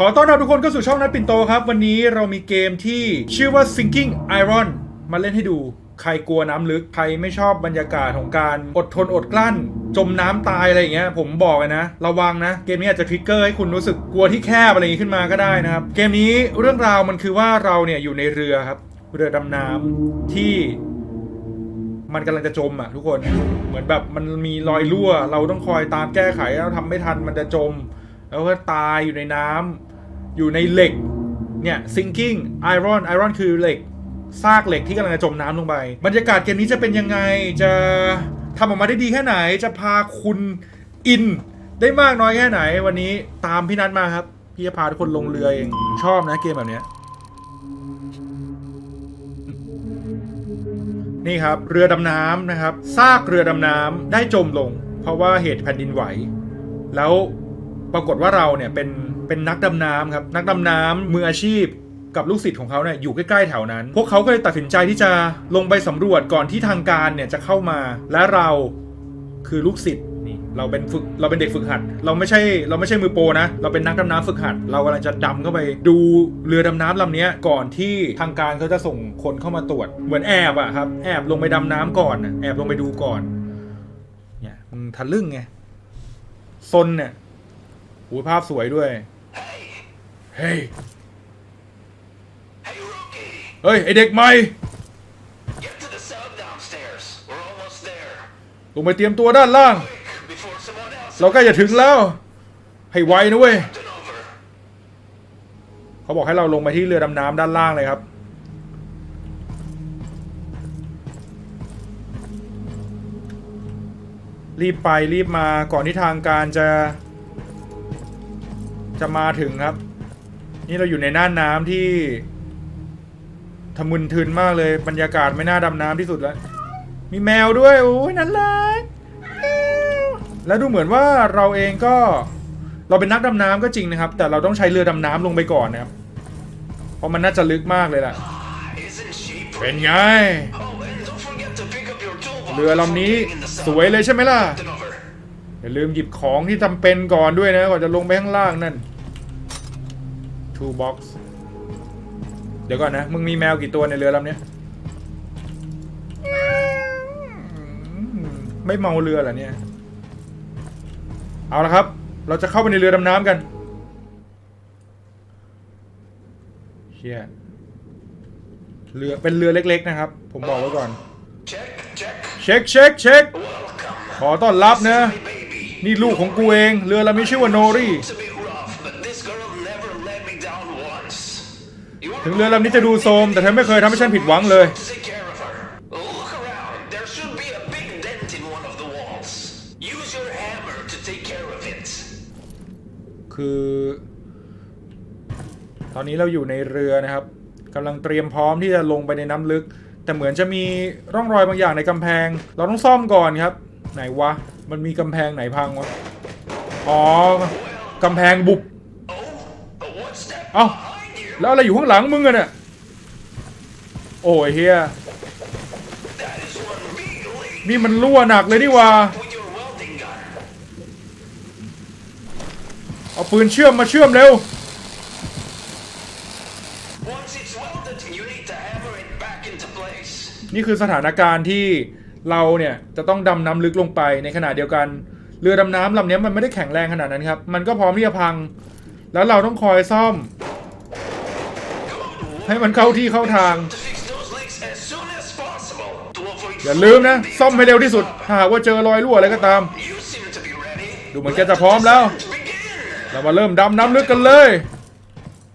ขอต้อนรับทุกคนเข้าสู่ช่องนัดปิ่นโตครับ วันนี้เรามีเกมที่ชื่อว่า Sinking Iron มาเล่นให้ดู ใครกลัวน้ำลึก ใครไม่ชอบบรรยากาศของการอดทนอดกลั้น จมน้ำตายอะไรอย่างเงี้ย ผมบอกเลยนะ ระวังนะ เกมนี้อาจจะทริกเกอร์ให้คุณรู้สึกกลัวที่แคบอะไรอย่างงี้ขึ้นมาก็ได้นะครับ เกมนี้เรื่องราวมันคือว่าเราเนี่ยอยู่ในเรือครับ เรือดำน้ำที่มันกำลังจะจมอะทุกคน เหมือนแบบมันมีรอยรั่ว เราต้องคอยตามแก้ไขแล้วทำไม่ทันมันจะจม แล้วก็ตายอยู่ในน้ำ อยู่ในเหล็กเนี่ย sinking iron iron คือเหล็กซากเหล็กที่กำลังจะจมน้ำลงไป บรรยากาศเกมนี้จะเป็นยังไงจะทำออกมาได้ดีแค่ไหน จะพาคุณอินได้มากน้อยแค่ไหน วันนี้ตามพี่นัทมาครับ พี่จะพาทุกคนลงเรือเองชอบนะเกมแบบเนี้ยนี่ครับ เรือดำน้ำนะครับซากเรือดำน้ำได้จมลง เพราะว่าเหตุแผ่นดินไหว แล้ว ปรากฏว่าเราเนี่ยเป็นเป็นนักดำน้ำครับนักดำน้ำมืออาชีพกับลูกศิษย์ของเขาเนี่ยอยู่ใกล้ๆแถวนั้น พวกเขาก็เลยตัดสินใจที่จะลงไปสำรวจก่อนที่ทางการเนี่ยจะเข้ามาและเราคือลูกศิษย์เราเป็นฝึกเราเป็นเด็กฝึกหัด เราไม่ใช่เราไม่ใช่มือโปรนะ เราเป็นนักดำน้ำฝึกหัด เรากำลังจะดำเข้าไปดูเรือดำน้ำลำนี้ก่อนที่ทางการเขาจะส่งคนเข้ามาตรวจ เหมือนแอบอะครับ แอบลงไปดำน้ำก่อนแอบลงไปดูก่อนเนี่ยมึงทะลึ่งไงซนเนี่ย โอ้ยภาพสวยด้วย เฮ้ย Hey, rookie! เฮ้ย ไอเด็กใหม่ Get to the cell downstairs. We're almost there. ลงไปเตรียมตัวด้านล่าง Quick, before someone else เราใกล้จะถึงแล้ว ให้ไวนะเว้ย Captain over. เขาบอกให้เราลงไปที่เรือดำน้ำด้านล่างเลยครับรีบไปรีบมาก่อนที่ทางการจะ จะมาถึงครับ นี่เราอยู่ในน่านน้ำที่ทะมึนทึนมากเลยบรรยากาศไม่น่าดำน้ำที่สุดแล้ว มีแมวด้วยโอ้ยนั่นรักแมวแล้วดูเหมือนว่าเราเองก็เราเป็นนักดำน้ำก็จริงนะครับ แต่เราต้องใช้เรือดำน้ำลงไปก่อนนะครับ เพราะมันน่าจะลึกมากเลยล่ะ เป็นไง เรือลำนี้สวยเลยใช่ไหมล่ะ อย่าลืมหยิบของที่จำเป็นก่อนด้วยนะก่อนจะลงไปข้างล่างนั่น two box เดี๋ยวก่อนนะ มึงมีแมวกี่ตัวในเรือลำเนี้ยไม่เมาเรือเหรอเนี่ย เอาละครับ เราจะเข้าไปในเรือดำน้ำกันเชี่ยเรือเป็นเรือเล็ก ๆ นะครับ ผมบอกไว้ก่อน Check, check. เช็คเช็คเช็ค Welcome. ขอต้อนรับนะ My baby. นี่ลูกของกูเอง เรือลำนี้ชื่อว่าโนรี It's a bit rough, but this girl never let me down once. You ถึงเรือลำนี้จะดูโทรมแต่เธอไม่เคยทำให้ฉันผิดหวังเลย คือ ตอนนี้เราอยู่ในเรือนะครับกำลังเตรียมพร้อมที่จะลงไปในน้ำลึก แต่เหมือนจะมีร่องรอยบางอย่างในกำแพง เราต้องซ่อมก่อนครับ ไหนวะ มันมีกำแพงไหนพังวะ อ๋อกำแพงบุบ Oh, but what's that เอ้า behind you? แล้วอะไรอยู่ข้างหลังมึงอะเนี่ย โอ้ยเฮีย That is one big leak นี่มันรั่วหนักเลยนี่หว่า with your welding gun. เอาปืนเชื่อมมาเชื่อมเร็ว Once it's welded, you need to hammer it back into place. นี่คือสถานการณ์ที่ เราเนี่ยจะต้องดำน้ำลึกลงไปในขณะเดียวกัน เรือดำน้ำลำนี้มันไม่ได้แข็งแรงขนาดนั้นครับ มันก็พร้อมที่จะพัง แล้วเราต้องคอยซ่อม ให้มันเข้าที่เข้าทาง อย่าลืมนะ ซ่อมให้เร็วที่สุด ถ้าหากว่าเจอรอยรั่วอะไรก็ตาม ดูเหมือนแกจะพร้อมแล้ว เรามาเริ่มดำน้ำลึกกันเลย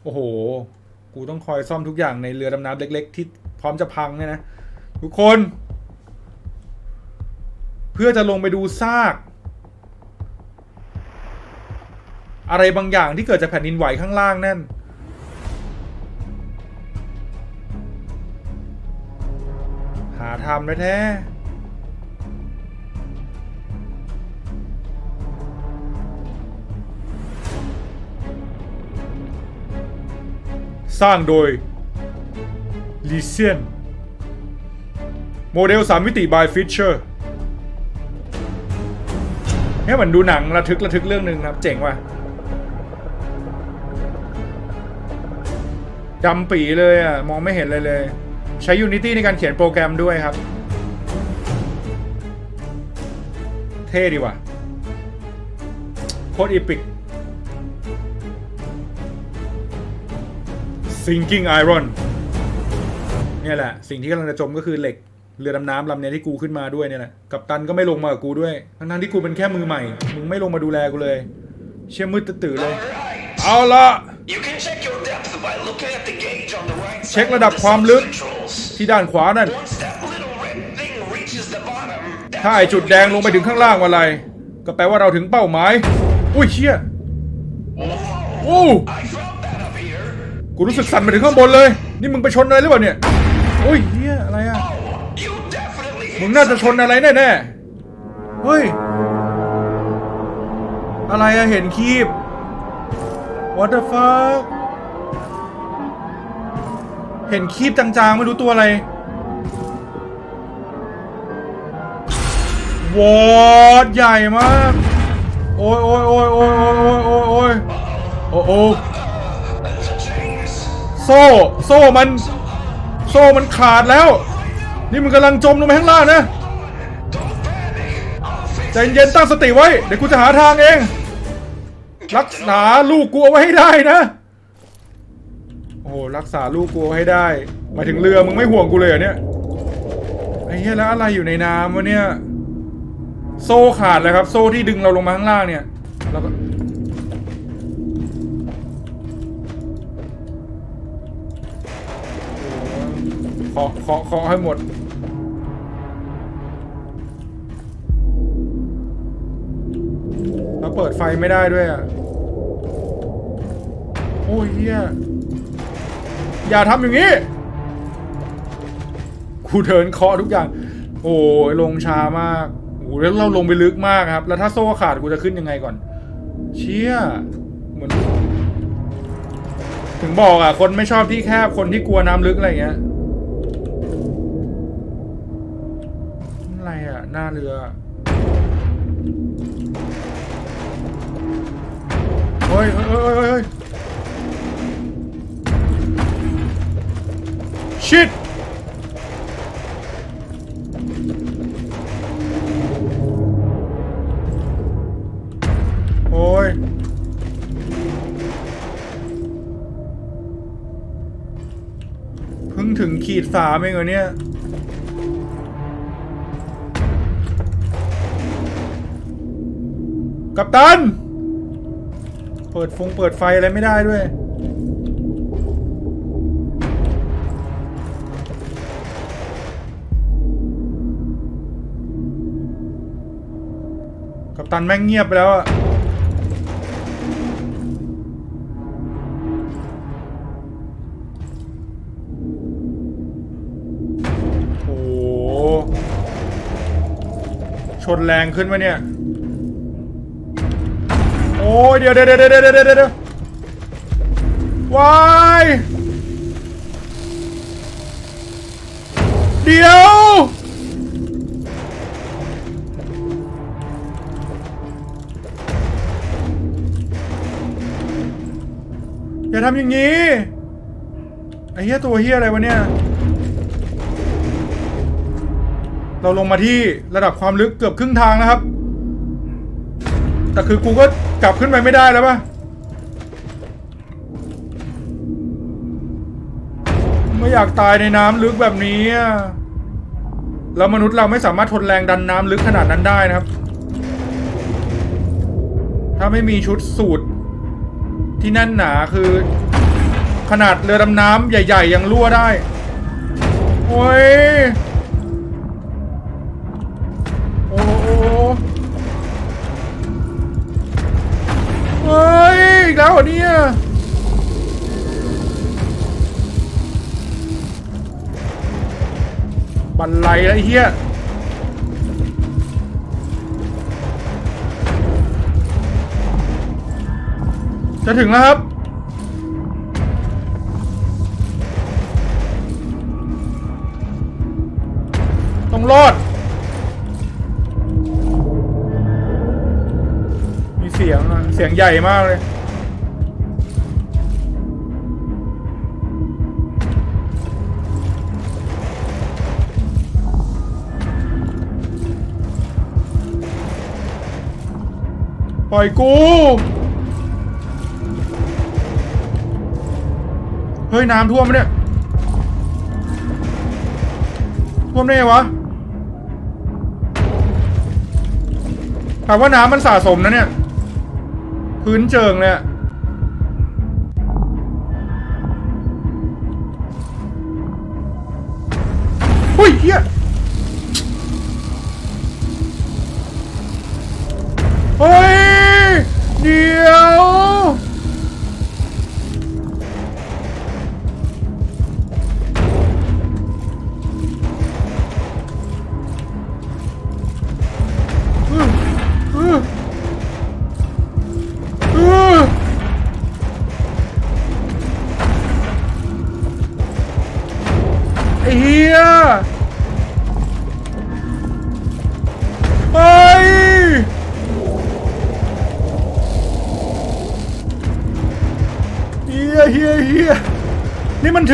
โอ้โห กูต้องคอยซ่อมทุกอย่างในเรือดำน้ำเล็ก ๆ ที่พร้อมจะพังเนี่ยนะทุกคน เพื่อจะลงไปดูซาก อะไรบางอย่างที่เกิดจากแผ่นดินไหวข้างล่างนั่น หาทำแท้สร้างโดย l e s i a n โมเดล 3 มิติ by Fisher เนี่ยเหมือนดูหนังระทึกระทึกเรื่องหนึ่งครับ เจ๋งว่ะดำปีเลยอะ มองไม่เห็นเลยเลย ใช้ Unity ในการเขียนโปรแกรมด้วยครับ เท่ดีว่ะ โคตรอีพิก Sinking Iron เนี่ยแหละ สิ่งที่กำลังจะจมก็คือเหล็ก เรือดำน้ำลำเนี้ยที่กูขึ้นมาด้วยเนี่ยแหละกัปตันก็ไม่ลงมากับกูด้วย ทั้งๆที่กูเป็นแค่มือใหม่ มึงไม่ลงมาดูแลกูเลย เชื่อมืดตื่นๆเลย Alright. เอาละ You can check your depth by looking at the gauge on the right เช็ค side ระดับ of the ความลึก subcentrals. ที่ด้านขวานั่น Once that little red thing reaches the bottom, ถ้าไอจุดแดงลงไปถึงข้างล่างวันไร ก็แปลว่าเราถึงเป้าหมาย อุ้ยเชี่ย Whoa! โอ้ I felt that up here. กูรู้สึกสั่นไปถึงข้างบนเลย นี่มึงไปชนอะไรหรือเปล่าเนี่ยโอ้ยเฮี มึงน่าจะชนอะไรแน่ๆ เฮ้ย อะไรอะเห็นคีบ What the fuck เห็นคีบจางๆ ไม่รู้ตัวอะไรวอดใหญ่มาก โอ้ยโอ้ยโอ้ยโอ้ยโอ้ยโอ้ยโอ้ยโอ้โอ้โซ่ โซ่มัน โซ่มันขาดแล้ว นี่มันกำลังจมลงไปข้างล่างนะใจเย็นตั้งสติไว้ เดี๋ยวกูจะหาทางเอง รักษาลูกกูเอาไว้ให้ได้นะ โอ้โหรักษาลูกกูเอาไว้ให้ได้หมายถึงเรือมึงไม่ห่วงกูเลยเหรอเนี่ยไอ้เหี้ยแล้วอะไรอยู่ในน้ำวะเนี่ย โซ่ขาดเลยครับ โซ่ที่ดึงเราลงมาข้างล่างเนี่ยแล้วก็โอ้โหเคาเคาเคาให้หมด เปิดไฟไม่ได้ด้วยอะ โอ้ยเฮียอย่าทำอย่างนี้ กูเดินเคาะทุกอย่าง โอ้ยลงช้ามากโอ้แล้วเราลงไปลึกมากครับ แล้วถ้าโซ่ขาดกูจะขึ้นยังไงก่อน เชี่ย เหมือน ถึงบอกอะ คนไม่ชอบที่แคบ คนที่กลัวน้ำลึกอะไรเงี้ยอะไรอะ หน้าเรือ ยเฮ้ยเฮ้ยเฮ้ยเฮ้ย shit โอ้ยเพิ่งถึงขีดสามเองเหรอเนี่ยกัปตัน เปิดฟงเปิดไฟอะไรไม่ได้ด้วย กัปตันแม่งเงียบไปแล้วอะโอ้ชนแรงขึ้นวะเนี่ย ยเดี๋ยวเดี๋ยวเดี๋ยวเดี๋ยวเดี๋ยวเดี๋ยวเดี๋ยววายเดี๋ยวอย่าทำอย่างนี้ ไอ้เหี้ยตัวเหี้ยอะไรวะเนี่ย เราลงมาที่ระดับความลึกเกือบครึ่งทางนะครับ แต่คือกูก็กลับขึ้นไปไม่ได้แล้วป่ะ ไม่อยากตายในน้ำลึกแบบนี้ แล้วมนุษย์เราไม่สามารถทนแรงดันน้ำลึกขนาดนั้นได้นะครับ ถ้าไม่มีชุดสูตร ที่แน่นหนาคือ ขนาดเรือดำน้ำใหญ่ ๆ ยังรั่วได้ โอ้ย แล้วเนี่ยบันไลแล้วไอ้เหี้ยจะถึงแล้วครับ ต้องรอด มีเสียงเสียงใหญ่มากเลย ปล่อยกู เฮ้ย น้ำท่วมปะเนี่ย ท่วมได้ไงวะถามว่าน้ำมันสะสมนะเนี่ย พื้นเจิงเลยอะหุ้ยเฮีย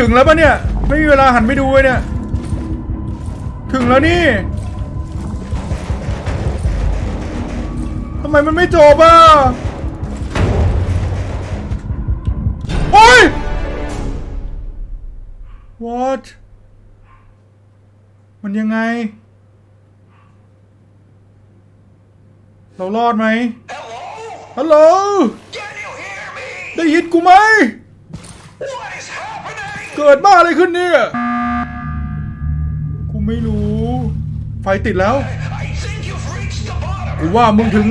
งแล้วปะเนี่ย ไม่มีเวลาหันไปดูเลยเนี่ย ถึงแล้วนี่ทำไมมันไม่จบอะ โอ้ย what มันยังไง เรารอดไหม Hello? ฮัลโหล Can you hear me? ได้ยินกูไหม What is happening? เกิดบ้าอะไรขึ้นเนี่ย กูไม่รู้ ไฟติดแล้ว กูว่ามึงถึง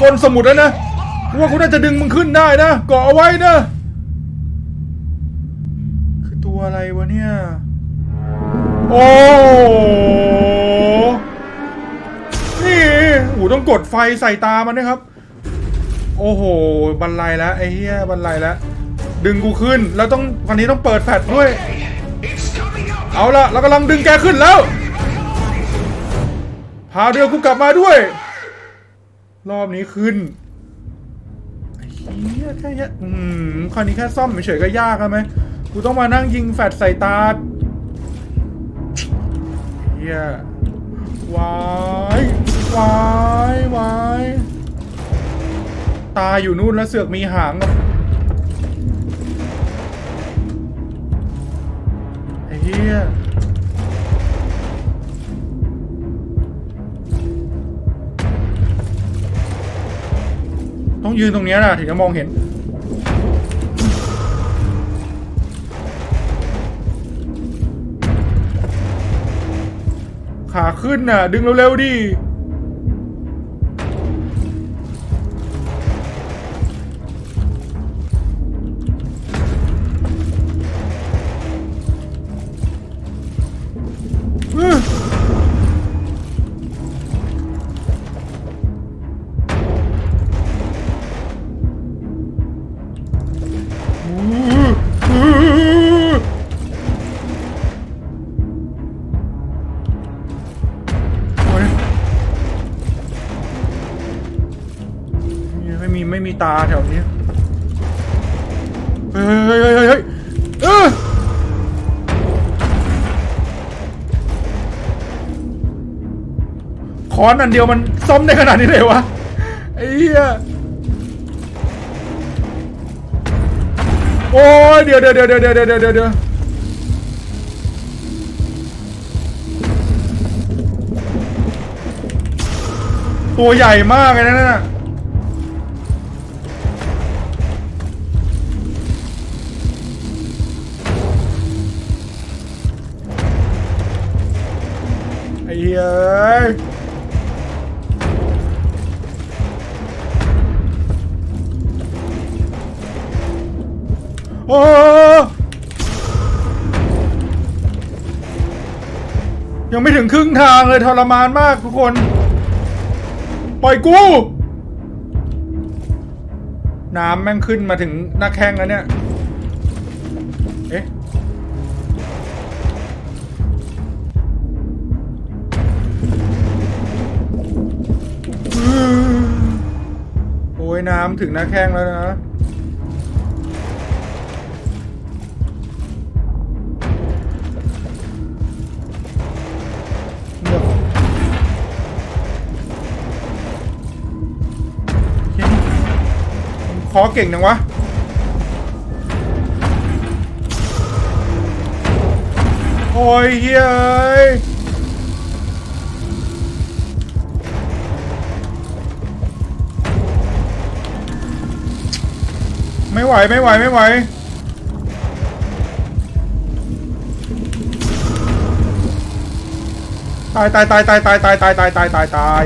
ก้นสมุดแล้วนะกูว่ากูน่าจะดึงมึงขึ้นได้นะเกาะเอาไว้นะ คือตัวอะไรวะเนี่ย โอ้นี่หูต้องกดไฟใส่ตามันนะครับ โอ้โหบันไลแล้วไอ้เหี้ยบันไลแล้ว ดึงกูขึ้น แล้วต้องวันนี้ต้องเปิดแฟลชด้วย เอาละเรากำลังดึงแกขึ้นแล้ว พาเรือกูกลับมาด้วย รอบนี้ขึ้นเฮียแค่เนี้ยอืมคราวนี้แค่ซ่อมเฉยก็ยากแล้วไหมกูต้องมานั่งยิงแฟดใส่ตาเฮียวายวายวายตาอยู่นู่นแล้วเสือกมีหาง เฮียต้องยืนตรงนี้นะถึงจะมองเห็น ขาขึ้นน่ะ ดึงเร็วๆดิ ตาแถวนี้เฮ้ยเฮ้ยเฮ้ยเฮ้ยเออคอนอันเดียวมันซ่อมได้ขนาดนี้เลยวะไอ้เหี้ยโอ้ยเดี๋ยวเดี๋ยวเดี๋ยวเดี๋ยวเดี๋ยวเดี๋ยวเดี๋ยวตัวใหญ่มากเลยนะ่นน่ะ เอ้ยโอ้ยังไม่ถึงครึ่งทางเลยทรมานมากทุกคน ปล่อยกู น้ำแม่งขึ้นมาถึงหน้าแข้งแล้วเนี่ย ยน้ำถึงหน้าแข้งแล้วนะ ขอเก่งจังวะโอ้ยเฮ้ย ไม่ไหวไม่ไหวไม่ไหวตายตายตายตายตายตายตายตายตายตายตาย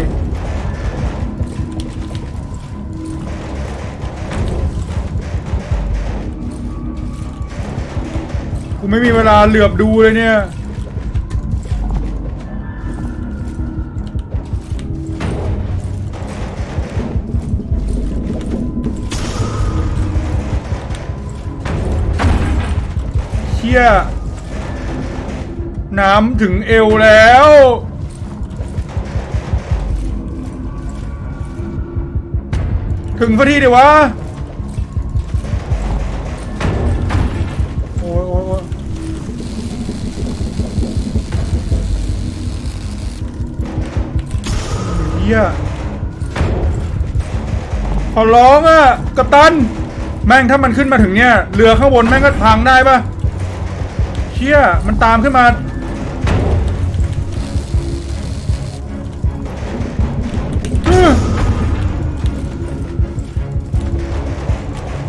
กูไม่มีเวลาเหลือบดูเลยเนี่ย ยน้ำถึงเอวแล้ว ถึงพอดีเดี๋ยววะโอ้ยโอ้ยโอ้ยเฮียขอร้องอะกัปตัน แม่งถ้ามันขึ้นมาถึงเนี่ย เรือข้างบนแม่งก็พังได้ปะ เชี่ยมันตามขึ้นมา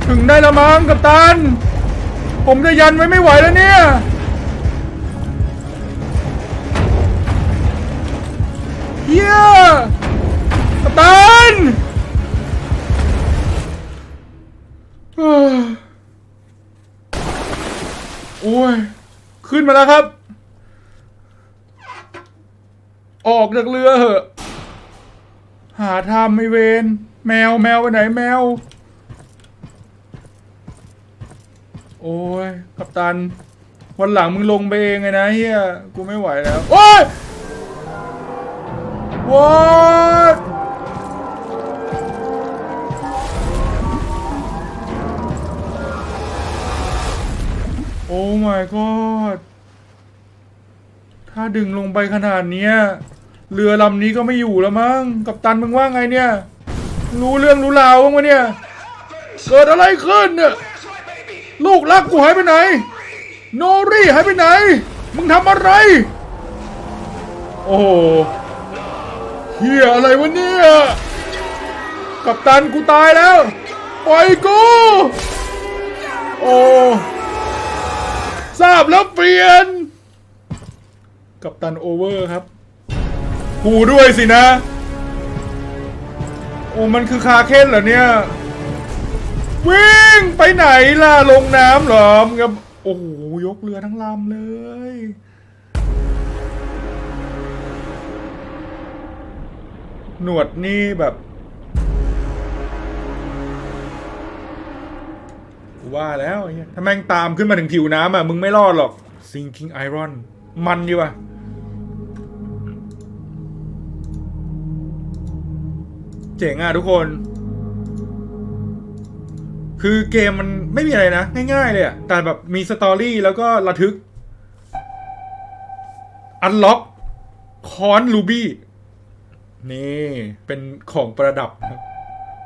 ถึงได้ละมั้งกับตัน ผมจะยันไว้ไม่ไหวแล้วเนี่ย เฮียกับตันโอ้ย ขึ้นมาแล้วครับ ออกจากเรือเหอะ หาทำไม่เวนแมวแมวไปไหนแมว โอ้ย กัปตัน วันหลังมึงลงไปเองไงนะเฮียกูไม่ไหวแล้ว โอ้ย what โอ้ my god ถ้าดึงลงไปขนาดเนี้ย เรือลำนี้ก็ไม่อยู่แล้วมั้ง กับตันมึงว่าไงเนี่ย รู้เรื่องรู้ราวบ้างวะเนี่ย เกิดอะไรขึ้นเนี่ย ลูกรักกูหายไปไหน โนรี่หายไปไหน มึงทำอะไร โอ้เฮียอะไรวะเนี่ย กับตันกูตายแล้ว ปล่อยกู โอ้ ทราบแล้วเปลี่ยน กับตันโอเวอร์ครับกูด้วยสินะ โอ้มันคือคาเคนเหรอเนี่ย วิ่งไปไหนล่ะ ลงน้ำเหรอมกับโอ้โห ยกเรือทั้งลำเลย หนวดนี่แบบ กูว่าแล้วไอ้เหี้ยถ้าแม่งตามขึ้นมาถึงผิวน้ำอะ มึงไม่รอดหรอก Sinking Iron มันดีว่ะเจ๋งอะทุกคน คือเกมมันไม่มีอะไรนะ ง่ายๆเลยอะแต่แบบมีสตอรี่แล้วก็ระทึก อันล็อกคอนลูบี้ นี่ เป็นของประดับครับ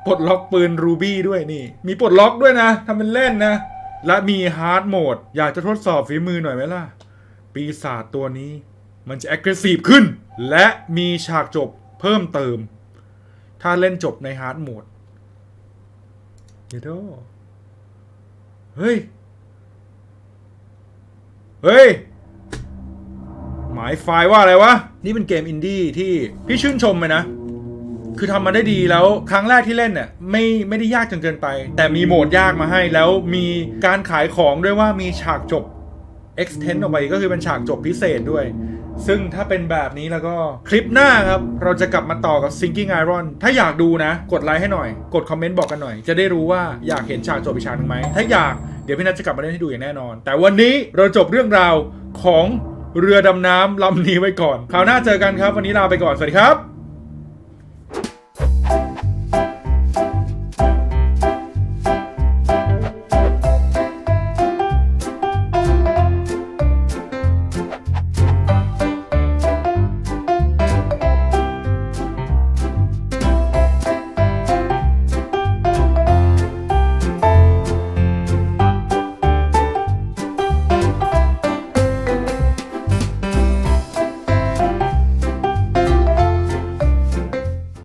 ปลดล็อกปืนรูบี้ด้วยนี่ มีปลดล็อกด้วยนะทำเป็นเล่นนะ และมีฮาร์ดโหมด อยากจะทดสอบฝีมือหน่อยไหมล่ะ ปีศาจตัวนี้มันจะ aggressive ขึ้น และมีฉากจบเพิ่มเติม ถ้าเล่นจบในฮาร์ดโหมดเยโดเฮ้ย เฮ้ย หมายไฟล์ว่าอะไรวะ นี่เป็นเกมอินดี้ที่พี่ชื่นชมเลยนะ คือทำมาได้ดีแล้วครั้งแรกที่เล่นเนี่ยไม่ไม่ได้ยากจนเกินไป แต่มีโหมดยากมาให้ แล้วมีการขายของด้วยว่ามีฉากจบ extend ออกไปก็คือเป็นฉากจบพิเศษด้วย ซึ่งถ้าเป็นแบบนี้แล้วก็คลิปหน้าครับ เราจะกลับมาต่อกับ Sinking Iron ถ้าอยากดูนะ กดไลค์ให้หน่อย กดคอมเมนต์บอกกันหน่อย จะได้รู้ว่าอยากเห็นฉากจบอีกฉากหนึ่งไหม ถ้าอยากเดี๋ยวพี่นัทจะกลับมาเล่นให้ดูอย่างแน่นอน แต่วันนี้เราจบเรื่องราวของเรือดำน้ำลำนี้ไว้ก่อน คราวหน้าเจอกันครับ วันนี้ลาไปก่อน สวัสดีครับ